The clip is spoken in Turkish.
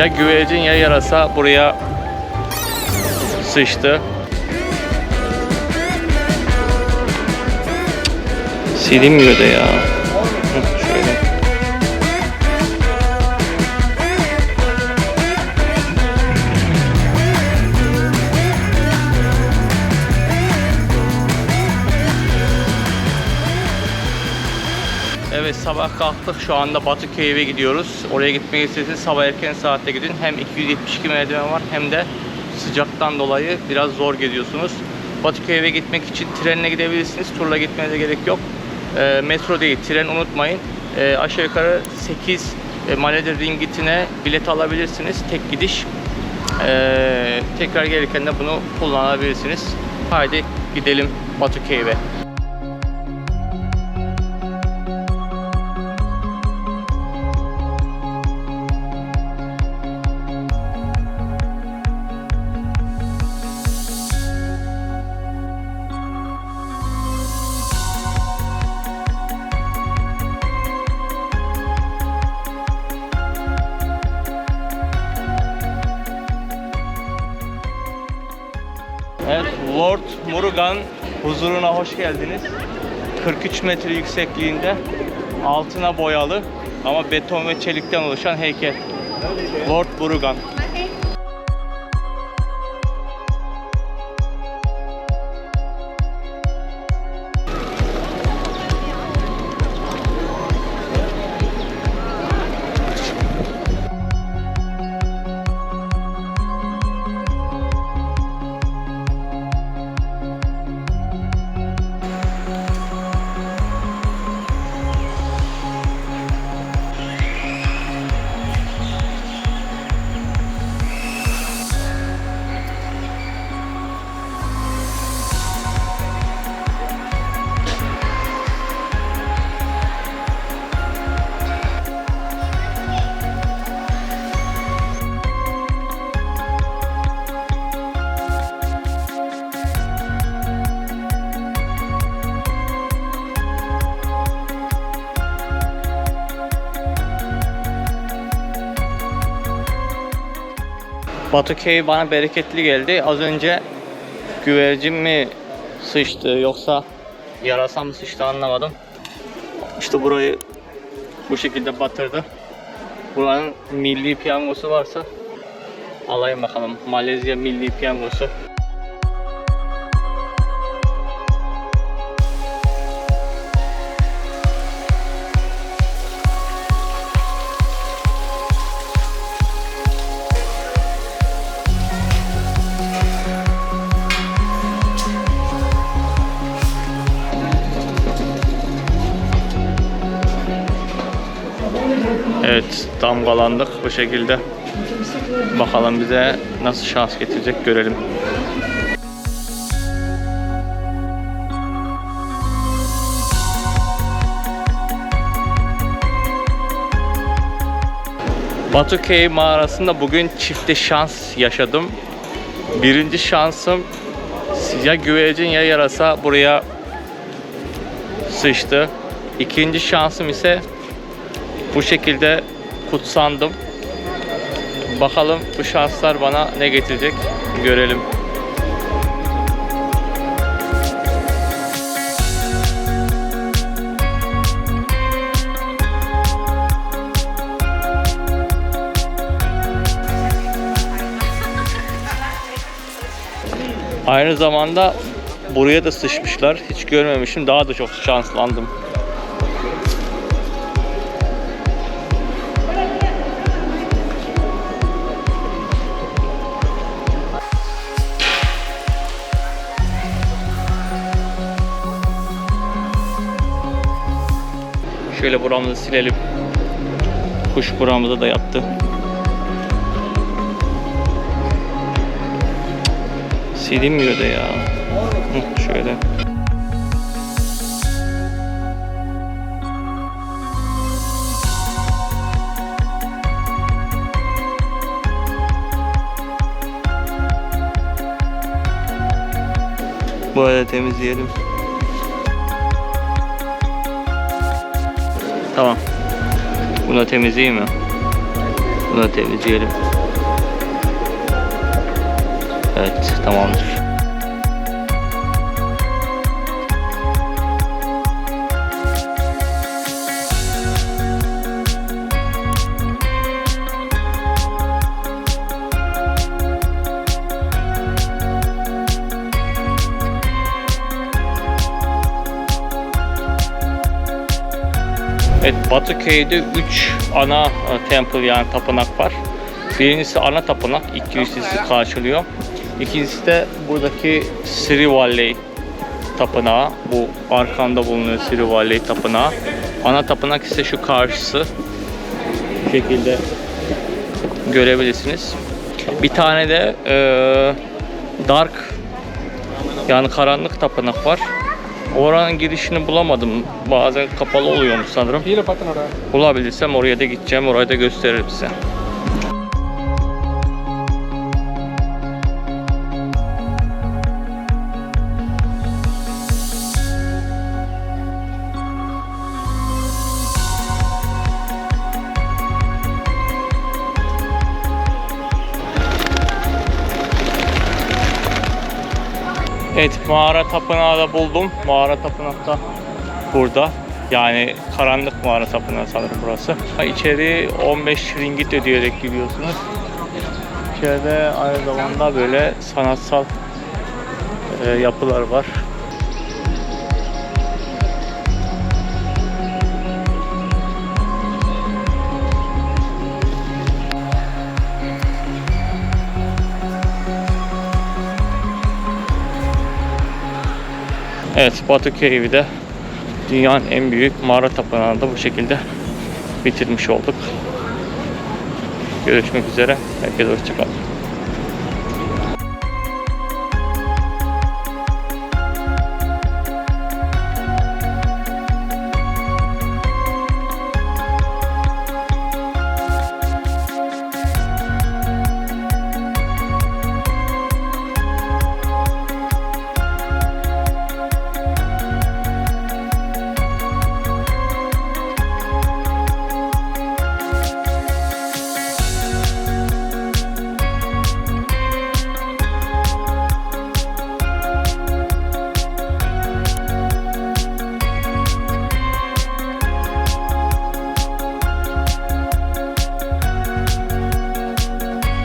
Ya güvercin ya yarasa buraya sıçtı. Silinmiyor da ya. Evet sabah kalktık şu anda Batıköy'e gidiyoruz. Oraya gitmeyi isterseniz sabah erken saatte gidin. Hem 272 merdiven var hem de sıcaktan dolayı biraz zor geziyorsunuz. Batıköy'e gitmek için trenle gidebilirsiniz. Turla gitmenize gerek yok. Ee, metro değil tren unutmayın. Ee, aşağı yukarı 8 e, Malede Ringit'ine bilet alabilirsiniz. Tek gidiş. Ee, tekrar gelirken de bunu kullanabilirsiniz. Haydi gidelim Batıköy'e. Murugan huzuruna hoş geldiniz. 43 metre yüksekliğinde altına boyalı ama beton ve çelikten oluşan heykel. Lord Murugan. Batıköy bana bereketli geldi. Az önce güvercin mi sıçtı yoksa yarasa mı sıçtı anlamadım. İşte burayı bu şekilde batırdı. Buranın milli piyangosu varsa alayım bakalım. Malezya milli piyangosu. Evet damgalandık bu şekilde. Bakalım bize nasıl şans getirecek görelim. Batıköy mağarasında bugün çifte şans yaşadım. Birinci şansım ya güvercin ya yarasa buraya sıçtı. İkinci şansım ise bu şekilde kutsandım. Bakalım bu şanslar bana ne getirecek görelim. Aynı zamanda buraya da sıçmışlar. Hiç görmemişim. Daha da çok şanslandım. Şöyle buramızı silelim. Kuş buramıza da yattı. Silinmiyor da ya. Şöyle. Böyle temizleyelim. Tamam. Bunu temizleyeyim mi? Bunu temizleyelim. Evet tamamdır. Evet Batıköy'de 3 ana e, temple yani tapınak var. Birincisi ana tapınak 200'lisi karşılıyor. İkincisi de buradaki Sri Valley tapınağı. Bu arkanda bulunuyor Sri Valley tapınağı. Ana tapınak ise şu karşısı. Bu şekilde görebilirsiniz. Bir tane de e, Dark yani karanlık tapınak var. Oranın girişini bulamadım. Bazen kapalı oluyormuş sanırım. Bulabilirsem oraya da gideceğim. Orayı da gösteririm size. Evet mağara tapınağı da buldum. Mağara tapınak da burada. Yani karanlık mağara tapınağı sanırım burası. İçeri 15 ringgit ödeyerek giriyorsunuz. İçeride aynı zamanda böyle sanatsal e, yapılar var. Evet Cave'i de dünyanın en büyük mağara tapınağını da bu şekilde bitirmiş olduk. Görüşmek üzere. Herkese hoşçakalın.